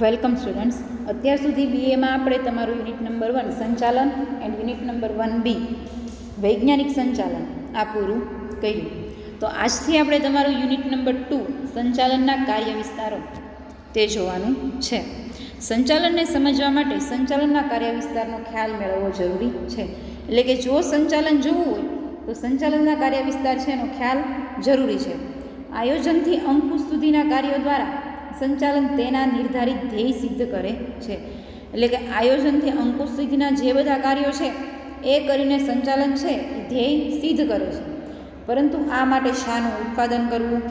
Welcome students. અત્યાર સુધી બીએમાં આપણે તમારું યુનિટ નંબર વન સંચાલન and unit number one B વૈજ્ઞાનિક સંચાલન આ પૂરું કર્યું. તો આજથી આપણે તમારું યુનિટ નંબર ટુ સંચાલનના કાર્ય વિસ્તારો તે જોવાનું છે. સંચાલનને સમજવા માટે સંચાલનના કાર્ય વિસ્તારનો ખ્યાલ મેળવવો જરૂરી છે. એટલે કે જો સંચાલન જોવું હોય, તો સંચાલનના કાર્ય વિસ્તાર છે એનો ખ્યાલ જરૂરી છે. આયોજનથી અંકુશ સુધીના કાર્યો દ્વારા સંચાલન તેના નિર્ધારિત ધ્યેય સિદ્ધ કરે છે. એટલે કે આયોજનથી અંકુશ સુધીના જે બધા કાર્યો છે, એ કરીને સંચાલન છે, એ ધ્યેય સિદ્ધ કરે છે. પરંતુ આ માટે શાનું ઉત્પાદન કરવું,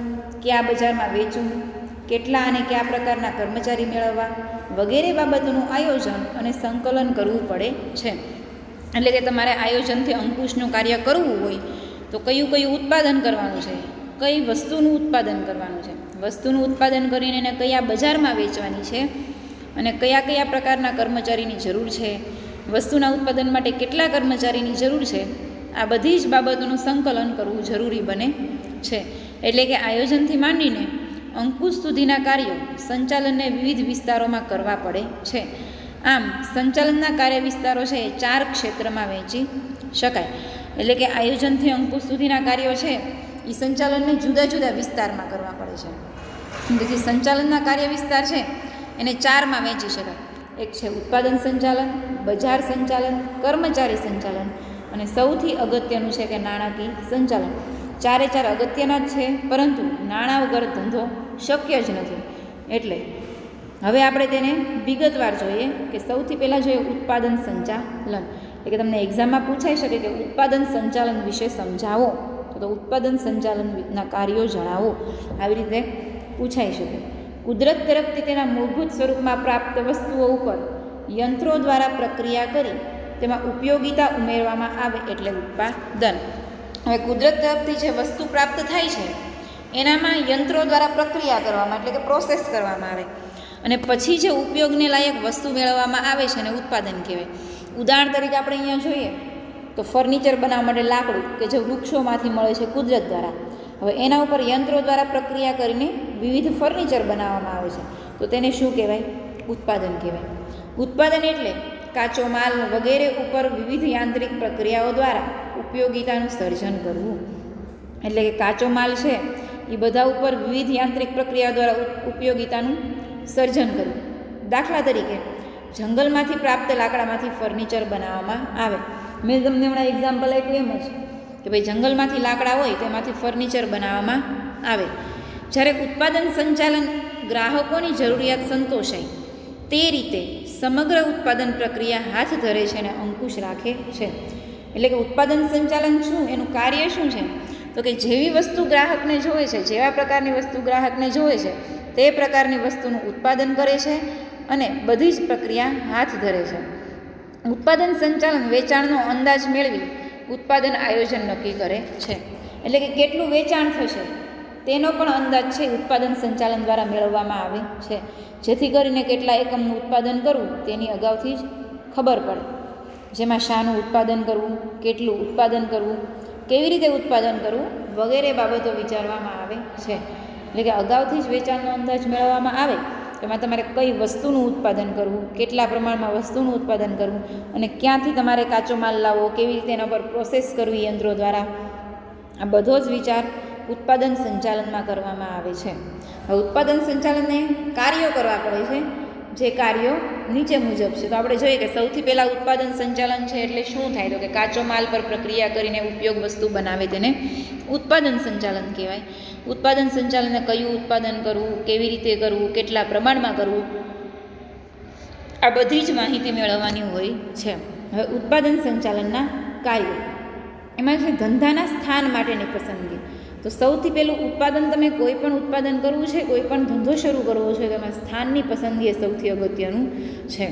કયા બજારમાં વેચવું, કેટલા અને કયા પ્રકારના કર્મચારી મેળવવા, વગેરે બાબતોનું આયોજન અને સંકલન કરવું પડે છે. એટલે કે તમારે આયોજનથી અંકુશનું કાર્ય કરવું હોય, તો કયું કયું ઉત્પાદન કરવાનું છે? કઈ વસ્તુનું ઉત્પાદન કરવાનું છે? વસ્તુનું ઉત્પાદન કરીને એને કયા બજારમાં વેચવાની છે? અને કયા કયા પ્રકારના કર્મચારીની જરૂર છે? વસ્તુના ઉત્પાદન માટે કેટલા કર્મચારીની જરૂર છે? આ બધી જ બાબતોનું સંકલન કરવું જરૂરી બને છે. એટલે કે આયોજનથી માંડીને અંકુશ સુધીના કાર્યો સંચાલનને વિવિધ વિસ્તારોમાં કરવા પડે છે. આમ, સંચાલનના કાર્ય વિસ્તારો છે એ ચાર ક્ષેત્રમાં વહેંચી શકાય. એટલે કે આયોજનથી અંકુશ સુધીના કાર્યો છે એ સંચાલનને જુદા જુદા વિસ્તારમાં કરવા પડે છે. જે સંચાલનના કાર્ય વિસ્તાર છે, એને ચારમાં વહેંચી શકાય. એક છે ઉત્પાદન સંચાલન, બજાર સંચાલન, કર્મચારી સંચાલન અને સૌથી અગત્યનું છે કે નાણાકીય સંચાલન. ચારે ચાર અગત્યના જ છે, પરંતુ નાણાં વગર ધંધો શક્ય જ નથી. એટલે હવે આપણે તેને વિગતવાર જોઈએ કે સૌથી પહેલાં જોઈએ ઉત્પાદન સંચાલન. એટલે કે તમને એક્ઝામમાં પૂછાઈ શકે કે ઉત્પાદન સંચાલન વિશે સમજાવો. તો ઉત્પાદન સંચાલનના કાર્યો જણાવો. આવી રીતે પૂછાઈ શકે. કુદરત તરફથી તેના મૂળભૂત સ્વરૂપમાં પ્રાપ્ત વસ્તુઓ ઉપર યંત્રો દ્વારા પ્રક્રિયા કરી તેમાં ઉપયોગિતા ઉમેરવામાં આવે એટલે ઉત્પાદન. હવે કુદરત તરફથી જે વસ્તુ પ્રાપ્ત થાય છે, એનામાં યંત્રો દ્વારા પ્રક્રિયા કરવામાં એટલે કે પ્રોસેસ કરવામાં આવે. અને પછી જે ઉપયોગને લાયક વસ્તુ મેળવવામાં આવે છે એને ઉત્પાદન કહેવાય. ઉદાહરણ તરીકે આપણે અહીંયા જોઈએ. તો ફર્નિચર બનાવવા માટે લાકડું કે જે વૃક્ષોમાંથી મળે છે કુદરત દ્વારા. હવે એના ઉપર યંત્રો દ્વારા પ્રક્રિયા કરીને વિવિધ ફર્નિચર બનાવવામાં આવે છે. તો તેને શું કહેવાય? ઉત્પાદન કહેવાય. ઉત્પાદન એટલે કાચો માલ વગેરે ઉપર વિવિધ યાંત્રિક પ્રક્રિયાઓ દ્વારા ઉપયોગિતાનું સર્જન કરવું. એટલે કે કાચો માલ છે એ બધા ઉપર વિવિધ યાંત્રિક પ્રક્રિયા દ્વારા ઉપયોગિતાનું સર્જન કરવું. દાખલા તરીકે, જંગલમાંથી પ્રાપ્ત લાકડામાંથી ફર્નિચર બનાવવામાં આવે. મેં તમને હમણાં એક્ઝામ્પલ આપ્યું એમ જ કે ભાઈ જંગલમાંથી લાકડા હોય તેમાંથી ફર્નિચર બનાવવામાં આવે. જ્યારે ઉત્પાદન સંચાલન ગ્રાહકોની જરૂરિયાત સંતોષાય, તે રીતે સમગ્ર ઉત્પાદન પ્રક્રિયા હાથ ધરે છે અને અંકુશ રાખે છે. એટલે કે ઉત્પાદન સંચાલન શું? એનું કાર્ય શું છે? તો કે જેવી વસ્તુ ગ્રાહકને જોવે છે, જેવા પ્રકારની વસ્તુ ગ્રાહકને જોવે છે, તે પ્રકારની વસ્તુનું ઉત્પાદન કરે છે અને બધી જ પ્રક્રિયા હાથ ધરે છે. ઉત્પાદન સંચાલન વેચાણનો અંદાજ મેળવી ઉત્પાદન આયોજન નક્કી કરે છે. એટલે કે કેટલું વેચાણ થશે તેનો પણ અંદાજ છે ઉત્પાદન સંચાલન દ્વારા મેળવવામાં આવે છે. જેથી કરીને કેટલા એકમનું ઉત્પાદન કરવું તેની અગાઉથી જ ખબર પડે. જેમાં શાનું ઉત્પાદન કરવું, કેટલું ઉત્પાદન કરવું, કેવી રીતે ઉત્પાદન કરવું વગેરે બાબતો વિચારવામાં આવે છે. એટલે કે અગાઉથી જ વેચાણનો અંદાજ મેળવવામાં આવે એમાં તમારે કઈ વસ્તુનું ઉત્પાદન કરવું, કેટલા પ્રમાણમાં વસ્તુનું ઉત્પાદન કરવું અને ક્યાંથી તમારે કાચો માલ લાવવો, કેવી રીતે એના પર પ્રોસેસ કરવી યંત્રો દ્વારા. આ બધો જ વિચાર ઉત્પાદન સંચાલનમાં કરવામાં આવે છે. ઉત્પાદન સંચાલનને કાર્યો કરવા પડે છે. જે કાર્યો નીચે મુજબ છે. તો આપણે જોઈએ કે સૌથી પહેલાં ઉત્પાદન સંચાલન છે એટલે શું થાય? તો કે કાચો માલ પર પ્રક્રિયા કરીને ઉપયોગ વસ્તુ બનાવે તેને ઉત્પાદન સંચાલન કહેવાય. ઉત્પાદન સંચાલનને કયું ઉત્પાદન કરવું, કેવી રીતે કરવું, કેટલા પ્રમાણમાં કરવું? આ બધી જ માહિતી મેળવવાની હોય છે. હવે ઉત્પાદન સંચાલનના કાર્યો. એમાં છે ધંધાના સ્થાન માટેની પસંદગી. તો સૌથી પહેલું ઉત્પાદન તમે કોઈ પણ ઉત્પાદન કરવું છે, કોઈ પણ ધંધો શરૂ કરવો છે તેમાં સ્થાનની પસંદગી એ સૌથી અગત્યનું છે.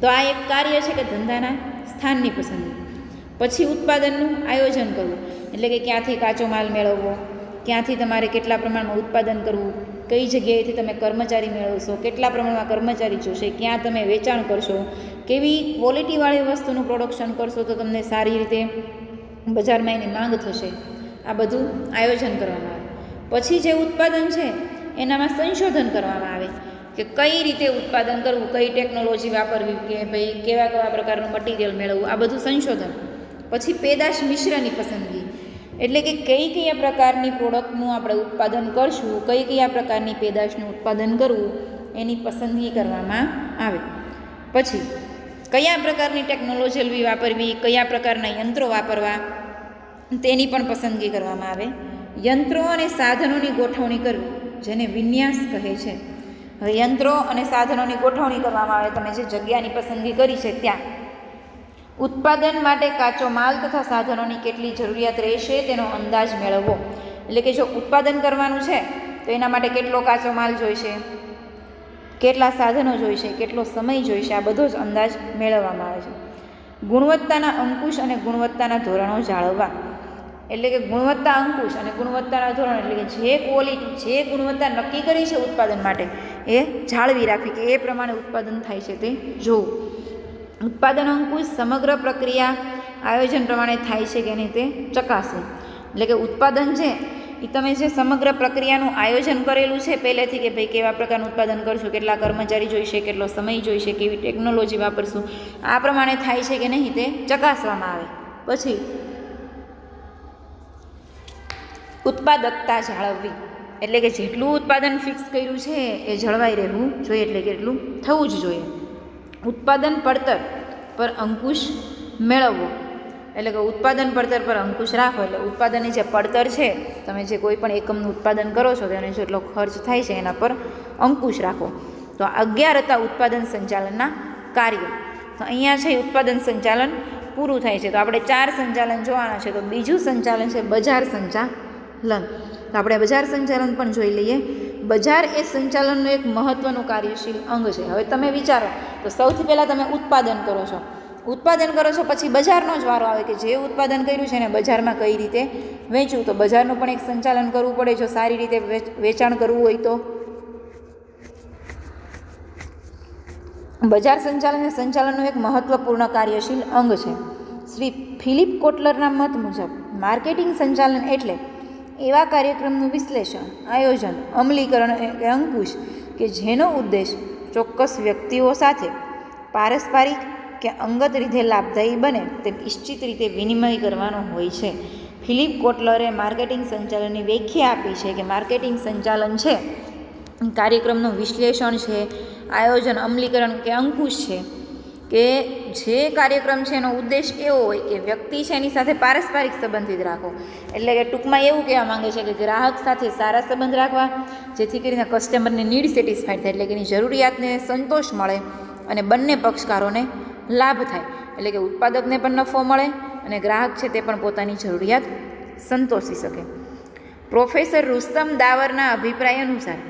તો આ એક કાર્ય છે કે ધંધાના સ્થાનની પસંદગી. પછી ઉત્પાદનનું આયોજન કરવું. એટલે કે ક્યાંથી કાચો માલ મેળવવો, ક્યાંથી તમારે કેટલા પ્રમાણમાં ઉત્પાદન કરવું, કઈ જગ્યાએથી તમે કર્મચારી મેળવશો, કેટલા પ્રમાણમાં કર્મચારી જોશે, ક્યાં તમે વેચાણ કરશો, કેવી ક્વોલિટીવાળી વસ્તુનું પ્રોડક્શન કરશો, તો તમને સારી રીતે બજારમાં એની માંગ થશે. આ બધું આયોજન કરવામાં આવે. પછી જે ઉત્પાદન છે, એનામાં સંશોધન કરવામાં આવે કે કઈ રીતે ઉત્પાદન કરવું, કઈ ટેકનોલોજી વાપરવી, કે ભાઈ કેવા કેવા પ્રકારનું મટીરિયલ મેળવવું, આ બધું સંશોધન. પછી પેદાશ મિશ્રની પસંદગી. એટલે કે કઈ કયા પ્રકારની પ્રોડક્ટનું આપણે ઉત્પાદન કરશું, કઈ કયા પ્રકારની પેદાશનું ઉત્પાદન કરવું, એની પસંદગી કરવામાં આવે. પછી કયા પ્રકારની ટેકનોલોજી વાપરવી, કયા પ્રકારના યંત્રો વાપરવા તેની પણ પસંદગી કરવામાં આવે. યંત્રો અને સાધનોની ગોઠવણી કરવી, જેને વિન્યાસ કહે છે. હવે યંત્રો અને સાધનોની ગોઠવણી કરવામાં આવે. તમે જે જગ્યાની પસંદગી કરી છે ત્યાં. ઉત્પાદન માટે કાચો માલ તથા સાધનોની કેટલી જરૂરિયાત રહેશે તેનો અંદાજ મેળવવો. એટલે કે જો ઉત્પાદન કરવાનું છે, તો એના માટે કેટલો કાચો માલ જોઈશે, કેટલા સાધનો જોઈશે, કેટલો સમય જોઈશે, આ બધો જ અંદાજ મેળવવામાં આવે છે. ગુણવત્તાના અંકુશ અને ગુણવત્તાના ધોરણો જાળવવા. એટલે કે ગુણવત્તા અંકુશ અને ગુણવત્તાના ધોરણ એટલે કે જે ક્વોલિટી જે ગુણવત્તા નક્કી કરી છે ઉત્પાદન માટે, એ જાળવી રાખવી કે એ પ્રમાણે ઉત્પાદન થાય છે તે જોવું. ઉત્પાદન અંકુશ સમગ્ર પ્રક્રિયા આયોજન પ્રમાણે થાય છે કે નહીં તે ચકાસવું એટલે કે ઉત્પાદન છે એ તમે જે સમગ્ર પ્રક્રિયાનું આયોજન કરેલું છે, પહેલેથી કે ભાઈ કેવા પ્રકારનું ઉત્પાદન કરશું, કેટલા કર્મચારી જોઈશે, કેટલો સમય જોઈશે, કેવી ટેકનોલોજી વાપરશું, આ પ્રમાણે થાય છે કે નહીં તે ચકાસવામાં આવે. પછી ઉત્પાદકતા જાળવવી. એટલે કે જેટલું ઉત્પાદન ફિક્સ કર્યું છે, એ જળવાઈ રહેવું જોઈએ એટલે કે એટલું થવું જ જોઈએ. ઉત્પાદન પડતર પર અંકુશ મેળવવો. એટલે કે ઉત્પાદન પડતર પર અંકુશ રાખો. એટલે ઉત્પાદનની જે પડતર છે, તમે જે કોઈ પણ એકમનું ઉત્પાદન કરો છો, તેનો જેટલો ખર્ચ થાય છે, એના પર અંકુશ રાખો. તો અગિયાર હતા ઉત્પાદન સંચાલનના કાર્યો. તો અહીંયા છે ઉત્પાદન સંચાલન પૂરું થાય છે. તો આપણે ચાર સંચાલન જોવાના છે. તો બીજું સંચાલન છે બજાર સંચાલન. તો આપણે બજાર સંચાલન પણ જોઈ લઈએ. બજાર એ સંચાલનનું એક મહત્ત્વનું કાર્યશીલ અંગ છે. હવે તમે વિચારો, તો સૌથી પહેલાં તમે ઉત્પાદન કરો છો. ઉત્પાદન કરો છો પછી બજારનો જ વારો આવે કે જે ઉત્પાદન કર્યું છે એને બજારમાં કઈ રીતે વેચવું? તો બજારનું પણ એક સંચાલન કરવું પડે. જો સારી રીતે વેચાણ કરવું હોય તો. બજાર સંચાલન એ સંચાલનનું એક મહત્ત્વપૂર્ણ કાર્યશીલ અંગ છે. શ્રી ફિલિપ કોટલરના મત મુજબ, માર્કેટિંગ સંચાલન એટલે એવા કાર્યક્રમનું વિશ્લેષણ, આયોજન, અમલીકરણ કે અંકુશ કે જેનો ઉદ્દેશ ચોક્કસ વ્યક્તિઓ સાથે પારસ્પરિક કે અંગત રીતે લાભદાયી બને તેમ નિશ્ચિત રીતે વિનિમય કરવાનો હોય છે. ફિલિપ કોટલરે માર્કેટિંગ સંચાલનની વ્યાખ્યા આપી છે કે માર્કેટિંગ સંચાલન છે, કાર્યક્રમનું વિશ્લેષણ છે, આયોજન, અમલીકરણ કે અંકુશ છે. કે જે કાર્યક્રમ છે એનો ઉદ્દેશ એવો હોય કે વ્યક્તિ છે એની સાથે પારસ્પરિક સંબંધિત રાખો એટલે કે ટૂંકમાં એવું કહેવા માંગે છે કે ગ્રાહક સાથે સારા સંબંધ રાખવા, જેથી કરીને કસ્ટમરની નીડ સેટિસ્ફાઈડ થાય, એટલે કે એની જરૂરિયાતને સંતોષ મળે અને બંને પક્ષકારોને લાભ થાય. એટલે કે ઉત્પાદકને પણ નફો મળે અને ગ્રાહક છે તે પણ પોતાની જરૂરિયાત સંતોષી શકે. પ્રોફેસર રુસ્તમ દાવરના અભિપ્રાય અનુસાર,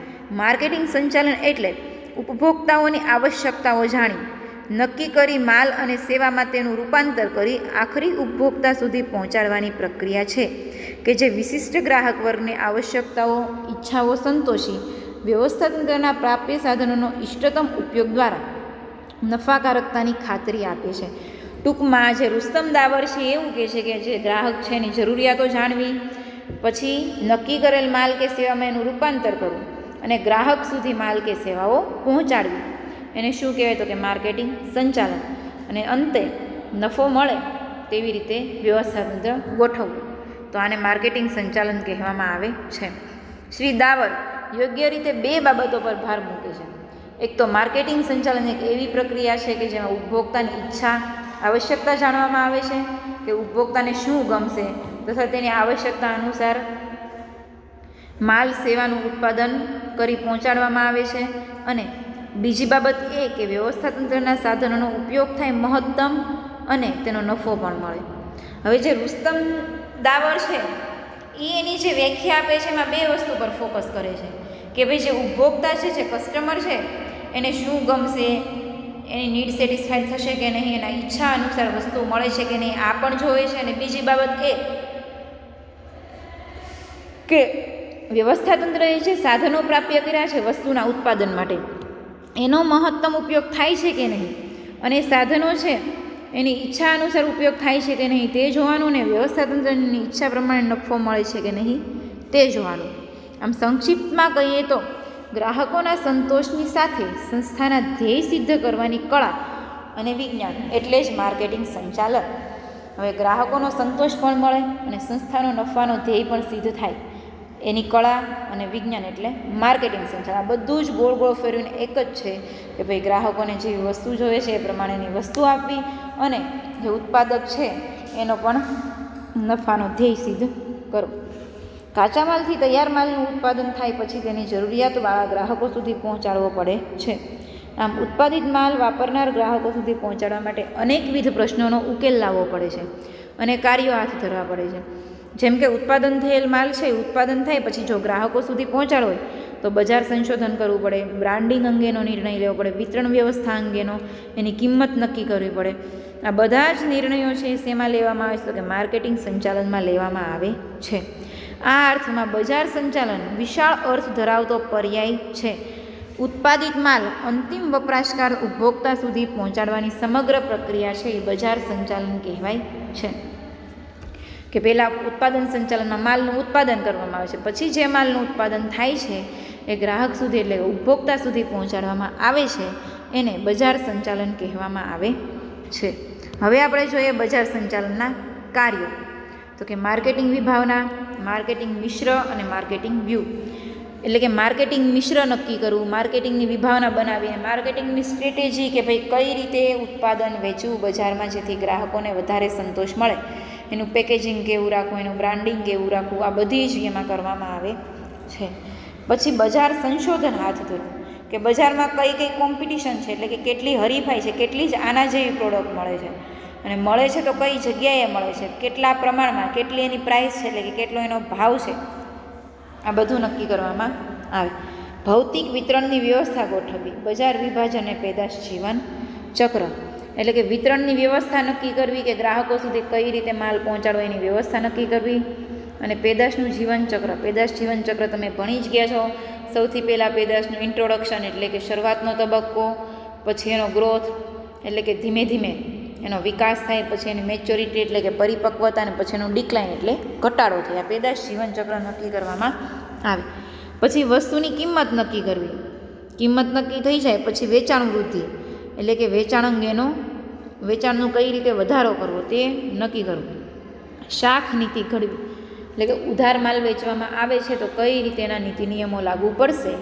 માર્કેટિંગ સંચાલન એટલે ઉપભોક્તાઓની આવશ્યકતાઓ જાણી નક્કી કરી માલ અને સેવામાં તેનું રૂપાંતર કરી આખરી ઉપભોક્તા સુધી પહોંચાડવાની પ્રક્રિયા છે કે જે વિશિષ્ટ ગ્રાહક વર્ગની આવશ્યકતાઓ, ઈચ્છાઓ સંતોષી વ્યવસ્થાતંત્રના પ્રાપ્ય સાધનોનો ઇષ્ટતમ ઉપયોગ દ્વારા નફાકારકતાની ખાતરી આપે છે. ટૂંકમાં જે રુસ્તમ દાવર છે એવું કહે છે કે જે ગ્રાહક છે એની જરૂરિયાતો જાણવી, પછી નક્કી કરેલ માલ કે સેવામાં એનું રૂપાંતર કરવું અને ગ્રાહક સુધી માલ કે સેવાઓ પહોંચાડવી. એને શું કહેવાય તો કે માર્કેટિંગ સંચાલન. અને અંતે નફો મળે તેવી રીતે વ્યવસ્થાતંત્ર ગોઠવવું. તો આને માર્કેટિંગ સંચાલન કહેવામાં આવે છે. શ્રી દાવર યોગ્ય રીતે બે બાબતો પર ભાર મૂકે છે. એક તો માર્કેટિંગ સંચાલન એક એવી પ્રક્રિયા છે કે જેમાં ઉપભોક્તાની ઈચ્છા, આવશ્યકતા જાણવામાં આવે છે કે ઉપભોક્તાને શું ગમશે તથા તેની આવશ્યકતા અનુસાર માલ, સેવાનું ઉત્પાદન કરી પહોંચાડવામાં આવે છે અને બીજી બાબત એ કે વ્યવસ્થાતંત્રના સાધનોનો ઉપયોગ થાય મહત્તમ અને તેનો નફો પણ મળે. હવે જે રુસ્તમ દાવર છે એ એની જે વ્યાખ્યા આપે છે, એમાં બે વસ્તુ પર ફોકસ કરે છે. કે ભાઈ જે ઉપભોક્તા છે, જે કસ્ટમર છે, એને શું ગમશે, એની નીડ સેટિસ્ફાઈડ થશે કે નહીં, એના ઈચ્છા અનુસાર વસ્તુ મળે છે કે નહીં, આ પણ જોવે છે. અને બીજી બાબત એ કે વ્યવસ્થાતંત્રએ જે સાધનો પ્રાપ્ય કર્યા છે વસ્તુના ઉત્પાદન માટે એનો મહત્તમ ઉપયોગ થાય છે કે નહીં? અને સાધનો છે, એની ઈચ્છા અનુસાર ઉપયોગ થાય છે કે નહીં તે જોવાનું ને વ્યવસ્થાતંત્રની ઈચ્છા પ્રમાણે નફો મળે છે કે નહીં તે જોવાનું. આમ સંક્ષિપ્તમાં કહીએ તો, ગ્રાહકોના સંતોષની સાથે સંસ્થાના ધ્યેય સિદ્ધ કરવાની કળા અને વિજ્ઞાન એટલે જ માર્કેટિંગ સંચાલક હવે ગ્રાહકોનો સંતોષ પણ મળે અને સંસ્થાનો નફાનો ધ્યેય પણ સિદ્ધ થાય. એની કળા અને વિજ્ઞાન એટલે માર્કેટિંગ સંચાલન આ બધું જ ગોળ ગોળ ફેરવીને એક જ છે કે ભાઈ ગ્રાહકોને જેવી વસ્તુ જોઈએ છે એ પ્રમાણેની વસ્તુ આપવી અને જે ઉત્પાદક છે એનો પણ નફાનો ધ્યેય સિદ્ધ કરવો. કાચા માલથી તૈયાર માલનું ઉત્પાદન થાય પછી તેની જરૂરિયાતવાળા ગ્રાહકો સુધી પહોંચાડવો પડે છે. આમ ઉત્પાદિત માલ વાપરનાર ગ્રાહકો સુધી પહોંચાડવા માટે અનેકવિધ પ્રશ્નોનો ઉકેલ લાવવો પડે છે અને કાર્યો હાથ ધરવા પડે છે. જેમ કે ઉત્પાદન થયેલ માલ છે ઉત્પાદન થાય પછી જો ગ્રાહકો સુધી પહોંચાડવો હોય, તો બજાર સંશોધન કરવું પડે, બ્રાન્ડિંગ અંગેનો નિર્ણય લેવો પડે, વિતરણ વ્યવસ્થા અંગેનો એની કિંમત નક્કી કરવી પડે. આ બધા જ નિર્ણયો છે, શેમાં લેવામાં આવે છે? તો કે માર્કેટિંગ સંચાલનમાં લેવામાં આવે છે. આ અર્થમાં બજાર સંચાલન વિશાળ અર્થ ધરાવતો પર્યાય છે. ઉત્પાદિત માલ અંતિમ વપરાશકાર ઉપભોક્તા સુધી પહોંચાડવાની સમગ્ર પ્રક્રિયા છે, એ બજાર સંચાલન કહેવાય છે. કે પહેલાં ઉત્પાદન સંચાલનમાં માલનું ઉત્પાદન કરવામાં આવે છે. પછી જે માલનું ઉત્પાદન થાય છે, એ ગ્રાહક સુધી એટલે ઉપભોક્તા સુધી પહોંચાડવામાં આવે છે, એને બજાર સંચાલન કહેવામાં આવે છે. હવે આપણે જોઈએ બજાર સંચાલનના કાર્યો. તો કે માર્કેટિંગ વિભાવના, માર્કેટિંગ મિશ્ર અને માર્કેટિંગ વ્યૂ. એટલે કે માર્કેટિંગ મિશ્ર નક્કી કરવું, માર્કેટિંગની વિભાવના બનાવીને માર્કેટિંગની સ્ટ્રેટેજી કે ભાઈ કઈ રીતે ઉત્પાદન વેચવું બજારમાં જેથી ગ્રાહકોને વધારે સંતોષ મળે. એનું પેકેજિંગ કેવું રાખવું, એનું બ્રાન્ડિંગ કેવું રાખવું, આ બધી જ એમાં કરવામાં આવે છે. પછી બજાર સંશોધન હાથ ધરવું કે બજારમાં કઈ કઈ કોમ્પિટિશન છે, એટલે કે કેટલી હરીફાઈ છે, કેટલી જ આના જેવી પ્રોડક્ટ મળે છે. અને મળે છે તો કઈ જગ્યાએ મળે છે, કેટલા પ્રમાણમાં, કેટલી એની પ્રાઇસ છે, એટલે કે કેટલો એનો ભાવ છે, આ બધું નક્કી કરવામાં આવે. ભૌતિક વિતરણની વ્યવસ્થા ગોઠવવી, બજાર વિભાજન અને પેદાશ જીવન ચક્ર. એટલે કે વિતરણની વ્યવસ્થા નક્કી કરવી કે ગ્રાહકો સુધી કઈ રીતે માલ પહોંચાડવો એની વ્યવસ્થા નક્કી કરવી. અને પેદાશનું જીવનચક્ર, પેદાશ જીવન ચક્ર તમે ભણી જ ગયા છો. સૌથી પહેલાં પેદાશનું ઇન્ટ્રોડક્શન એટલે કે શરૂઆતનો તબક્કો, પછી એનો ગ્રોથ એટલે કે ધીમે ધીમે એનો વિકાસ થાય, પછી એની મેચ્યોરિટી એટલે કે પરિપક્વતા અને પછી એનું ડિક્લાઇન એટલે ઘટાડો થાય. આ પેદાશ જીવનચક્ર નક્કી કરવામાં આવે. પછી વસ્તુની કિંમત નક્કી કરવી. કિંમત નક્કી થઈ જાય, પછી વેચાણ વૃદ્ધિ. એટલે કે વેચાણ અંગેનો વેચાણનું કઈ રીતે વધારો કરવો તે નક્કી કરવું. શાખ નીતિ ઘડવી, એટલે કે ઉધાર માલ વેચવામાં આવે છે તો કઈ રીતે એના નીતિ નિયમો લાગુ પડશે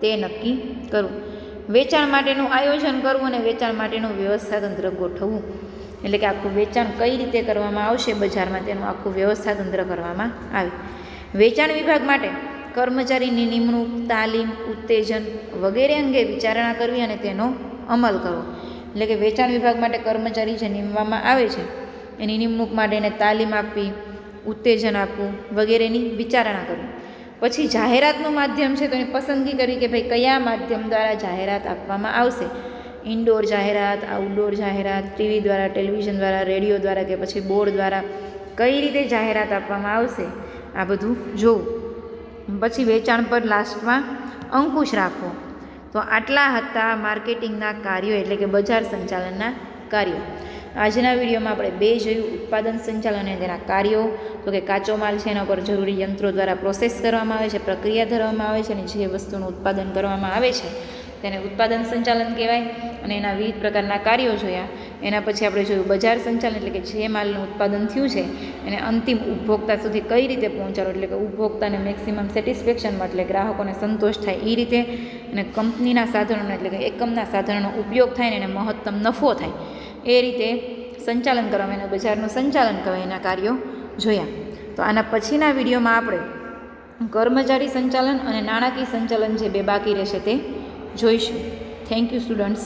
તે નક્કી કરવું. વેચાણ માટેનું આયોજન કરવું અને વેચાણ માટેનું વ્યવસ્થા તંત્ર ગોઠવવું. એટલે કે આખું વેચાણ કઈ રીતે કરવામાં આવશે બજારમાં તેનું આખું વ્યવસ્થા તંત્ર કરવામાં આવે. વેચાણ વિભાગ માટે કર્મચારીની નિમણૂક, તાલીમ, ઉત્તેજન વગેરે અંગે વિચારણા કરવી અને તેનો અમલ કરવો. એટલે કે વેચાણ વિભાગ માટે કર્મચારી જે નીમવામાં આવે છે, એની નિમણૂક માટે એને તાલીમ આપવી, ઉત્તેજન આપવું વગેરેની વિચારણા કરવી. પછી જાહેરાતનું માધ્યમ છે તો એની પસંદગી કરી કે ભાઈ કયા માધ્યમ દ્વારા જાહેરાત આપવામાં આવશે? ઇન્ડોર જાહેરાત, આઉટડોર જાહેરાત, ટીવી દ્વારા, ટેલિવિઝન દ્વારા, રેડિયો દ્વારા કે પછી બોર્ડ દ્વારા કઈ રીતે જાહેરાત આપવામાં આવશે? આ બધું જોવું. પછી વેચાણ પર લાસ્ટમાં અંકુશ રાખવો. તો આટલા હતા માર્કેટિંગના કાર્યો એટલે કે બજાર સંચાલનના કાર્યો. આજના વિડીયોમાં આપણે બે જોયું, ઉત્પાદન સંચાલન અને તેના કાર્યો. તો કે કાચો માલ છે એના પર જરૂરી યંત્રો દ્વારા પ્રોસેસ કરવામાં આવે છે, પ્રક્રિયા ધરવામાં આવે છે અને જે વસ્તુનું ઉત્પાદન કરવામાં આવે છે તેને ઉત્પાદન સંચાલન કહેવાય. અને એના વિવિધ પ્રકારના કાર્યો જોયા. એના પછી આપણે જોયું બજાર સંચાલન એટલે કે જે માલનું ઉત્પાદન થયું છે, એને અંતિમ ઉપભોક્તા સુધી કઈ રીતે પહોંચાડો એટલે કે ઉપભોક્તાને મેક્સિમમ સેટિસ્ફેક્શનમાં એટલે ગ્રાહકોને સંતોષ થાય એ રીતે અને કંપનીના સાધનોનો એટલે કે એકમના સાધનોનો ઉપયોગ થાય ને એને મહત્તમ નફો થાય. એ રીતે સંચાલન કરવામાં એને બજારનું સંચાલન કરવા એના કાર્યો જોયા. તો આના પછીના વિડીયોમાં આપણે કર્મચારી સંચાલન અને નાણાકીય સંચાલન જે બે બાકી રહેશે તે જોઈશું. Thank you students